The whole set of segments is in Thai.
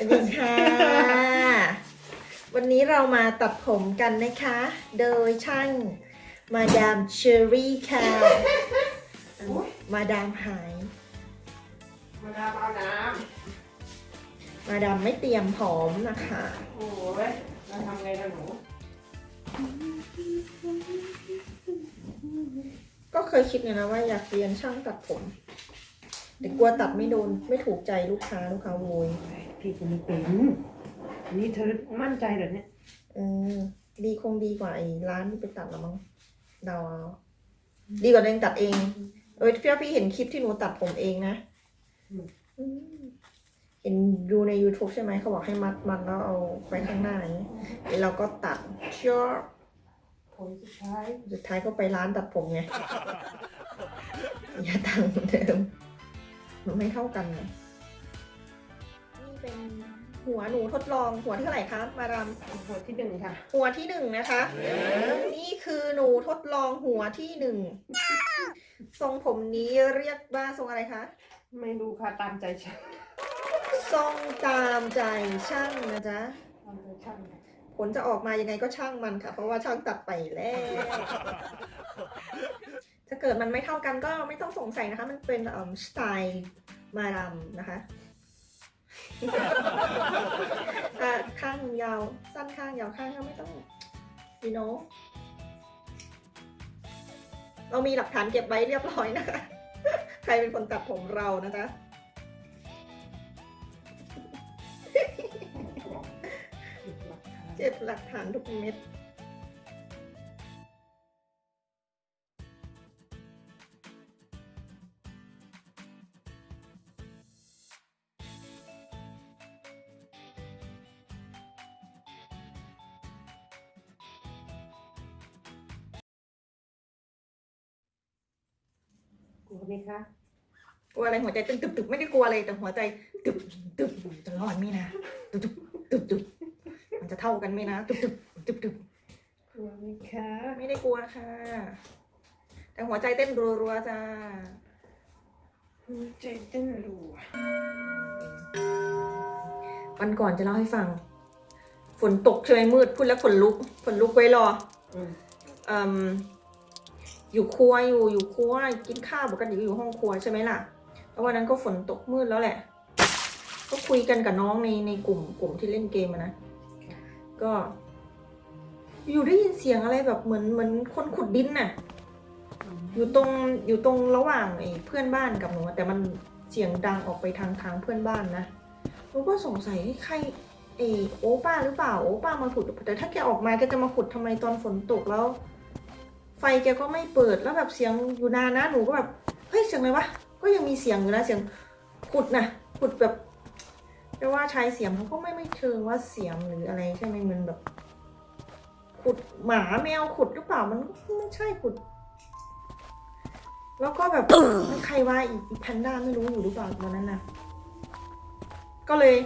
สวัสดีค่ะ วันนี้เรามาตัดผมกันนะคะ โดยช่างมาดามเชอรี่ค่ะ มาดามหาย มาดามเอาน้มาดามไม่เตรียมพร้อมนะคะำโอ้ยเราทำไงล่ะหนูก็เคยคิดอยู่นะว่าอยากเรียนช่างตัดผม แต่กลัวตัดไม่โดนไม่ถูกใจลูกค้าลูกค้าโวย พี่ก็ไม่เป็นนี่เธอมั่นใจเหรอเนี่ยเออดีคงดีกว่าไอ้ร้านที่ไปตัดละมั้งเดาเอาดีกว่าเองตัดเอง เออพี่พี่เห็นคลิปที่หนูตัดผมเองนะเห็นดูใน YouTube ใช่ไหมเขาบอกให้มัดมัดแล้วเอาไว้ข้างหน้าอย่างนี้เราก็ตัดเชื่อผลสุดท้ายสุดท้ายก็ไปร้านตัดผมไงอย่าตังเดิมมันไม่เท่ากันไง เป็นหัวหนูทดลองหัวที่เท่าไหร่คะมาดามหัวที่หนึ่งค่ะ หัวที่หนึ่งนะคะ นี่คือหนูทดลองหัวที่หนึ่งทรงผมนี้เรียกว่าทรงอะไรคะไม่รู้ค่ะตามใจฉันทรงตามใจช่างนะจ๊ะตามใจช่างค่ะผลจะออกมายังไงก็ช่างมันค่ะ เพราะว่าช่างตัดไปแล้วถ้าเกิดมันไม่เท่ากันก็ไม่ต้องสงสัยนะคะ มันเป็นอ่าสไตล์มาดามนะคะ อะข้างยาว สั้นข้างยาวข้างก็ไม่ต้องดีโนเรามีหลักฐานเก็บไว้เรียบร้อยนะคะ ใครเป็นคนตัดผมเรานะจ๊ะเก็บหลักฐานทุกเม็ด กลัวไหมคะกลัวอะไรหัวใจเต้นตึบๆไม่ได้กลัวอะไรแต่หัวใจตึบตึบจะรอดไหมนะตึบตึบตึบมันจะเท่ากันไหมนะตึบตึบตึบตึบกลัวไหมคะไม่ได้กลัวค่ะ แต่หัวใจเต้นรัวๆจ้าหัวใจเต้นรัววันก่อนจะเล่าให้ฟัง ฝนตกใช่ไหมมืดพูดแล้วขนลุกขนลุกไว้รออืม อยู่ครัวอยู่อยู่ครัวกินข้าวปกติอยู่ห้องครัวใช่ไหมล่ะ แล้ววันนั้นก็ฝนตกมืดแล้วแหละ ก็คุยกันกับน้องในในกลุ่มกลุ่มที่เล่นเกมนะ ก็ อยู่ได้ยินเสียงอะไรแบบเหมือนเหมือนคนขุดดินน่ะ อยู่ตรงอยู่ตรงระหว่างไอ้เพื่อนบ้านกับหนูแต่มันเสียงดังออกไปทางทางเพื่อนบ้านนะหนูก็สงสัยใครไอ้โอป้าหรือเปล่าโอป้ามาขุดแต่ถ้าแกออกมาแกจะมาขุดทำไมตอนฝนตกแล้ว ไฟแกก็ไม่เปิดแล้วแบบเสียงอยู่นานนะหนูก็แบบเฮ้ยเสียงอะไรวะก็ยังมีเสียงอยู่นะเสียงขุดนะขุดแบบแต่ว่าใช้เสียงเขาก็ไม่ไม่เชิงว่าเสียงหรืออะไรใช่ไหมมันแบบ ขุดหมาแมวขุดหรือเปล่ามันก็ไม่ใช่ขุด แล้วก็แบบมันใครว่าอีกแพนด้าไม่รู้อยู่หรือเปล่าตอนนั้นน่ะก็เลย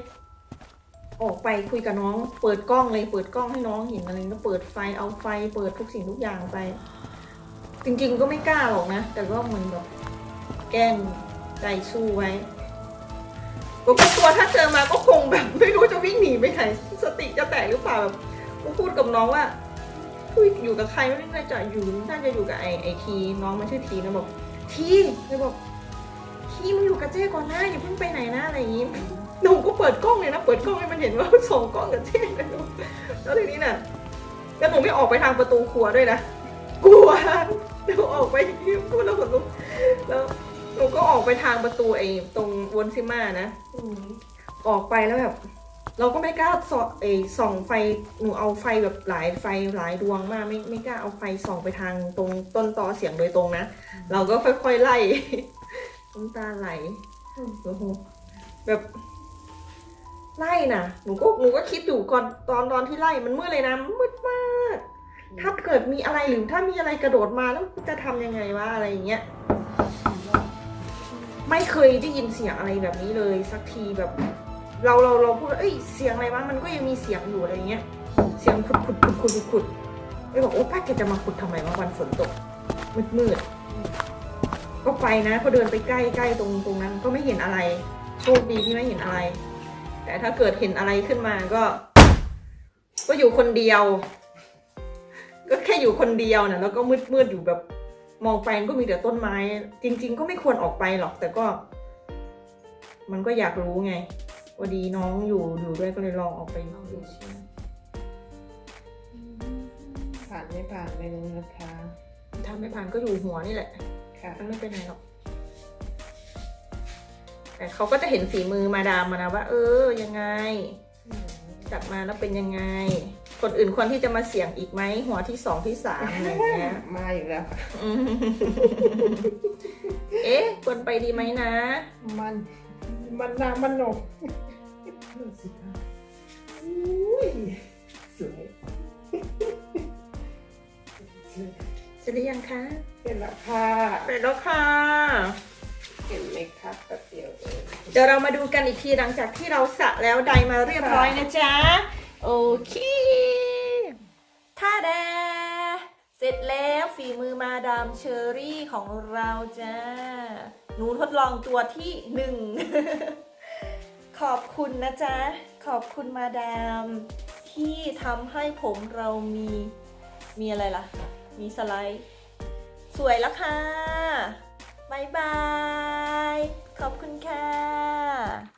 ออกไปคุยกับน้อง เปิดกล้องเลยเปิดกล้องให้น้องเห็นอะไรก็เปิดไฟเอาไฟ เปิดทุกสิ่งทุกอย่างไป จริง ๆ ก็ไม่กล้าหรอกนะ แต่ก็เหมือนแบบแกล้งใจสู้ไว้ก็กลัวถ้าเจอมาก็คงแบบ ไม่รู้จะวิ่งหนีไปไหนสติจะแตกหรือเปล่าแบบก็พูดกับน้องว่าพูดอยู่กับใครไม่น่าจะอยู่น่าจะอยู่กับไอไอที น้องมันชื่อทีนะบอกทีเลยบอกทีมึงอยู่กับเจ้ก่อนนะอย่าเพิ่งไปไหนนะอะไรอย่างงี้ หนูก็เปิดกล้องเลยนะ เปิดกล้องให้มันเห็นว่าสองกล้องกับเจ๊เลยนแล้วทีนี้น่ะแล้วหนูไม่ออกไปทางประตูครัวด้วยนะ กลัวหนูออกไปพูดแล้วขนลุกแล้วหนูก็ออกไปทางประตูไอ้ตรงวนซิมานะออกไปแล้วแบบเราก็ไม่กล้าส่องเออส่องไฟหนูเอาไฟแบบหลายไฟหลายดวงมากไม่ไม่กล้าเอาไฟส่องไปทางตรงต้นตอเสียงโดยตรงนะ เราก็ค่อยๆไล่น้ำตาไหลโอ้โหแบบ ไล่นะหนูก็หนูก็คิดอยู่ก่อนตอนตอนที่ไล่มันมืดเลยนะมืดมากถ้าเกิดมีอะไรหรือถ้ามีอะไรกระโดดมาแล้วจะทำยังไงวะอะไรอย่างเงี้ยไม่เคยได้ยินเสียงอะไรแบบนี้เลย สักทีแบบ เราเราเราพูดว่าเอ้ยเสียงอะไรวะมันก็ยังมีเสียงอยู่อะไรเงี้ย เสียงขุดขุดขุดขุดขุดขุดไม่บอกโอ้ป้าแกจะมาขุดทำไมวะวันฝนตกมืดมืดก็ไปนะพอเดินไปใกล้ใกล้ตรงตรงนั้นก็ไม่เห็นอะไรโชคดีที่ไม่เห็นอะไร แต่ถ้าเกิดเห็นอะไรขึ้นมาก็ ก็อยู่คนเดียว ก็แค่อยู่คนเดียวนะแล้วก็มืดมืดๆอยู่แบบมองไปมันก็มีแต่ต้นไม้ จริง ๆ ก็ไม่ควรออกไปหรอก แต่ก็ มันก็อยากรู้ไงพอดีน้องอยู่อยู่ด้วยก็เลยลองออกไปดูผ่านไม่ผ่านไม่รู้นะคะถ้าไม่ผ่านก็อยู่หัวนี่แหละค่ะมันไม่เป็นไรหรอก แต่เขาก็จะเห็นฝีมือมาดามมานะว่า เออยังไงจับมาแล้วเป็นยังไง คนอื่นควรที่จะมาเสี่ยงอีกไหมหัวที่สองที่สามอะไรอย่างเงี้ยมาอีกแล้วค่ะอืมเอ๊ะควรไปดีไหมนะ มันมันนามันหนกดูสิคะอุ้ยสวยจะได้ยังคะเป็นราคาไปแล้วค่ะ เห็นไหมครับแป๊บเดียวเองเดี๋ยวเรามาดูกันอีกทีหลังจากที่เราสระแล้วใดมาเรียบร้อยนะจ๊ะ โอเคท่าแดเสร็จแล้วฝีมือมาดามเชอรี่ของเราจ้า หนูทดลองตัวที่หนึ่ง ขอบคุณนะจ๊ะ ขอบคุณมาดาม ที่ทำให้ผมเรามี มีอะไรล่ะ มีสไลด์ สวยแล้วค่ะ บายบาย ขอบคุณค่ะ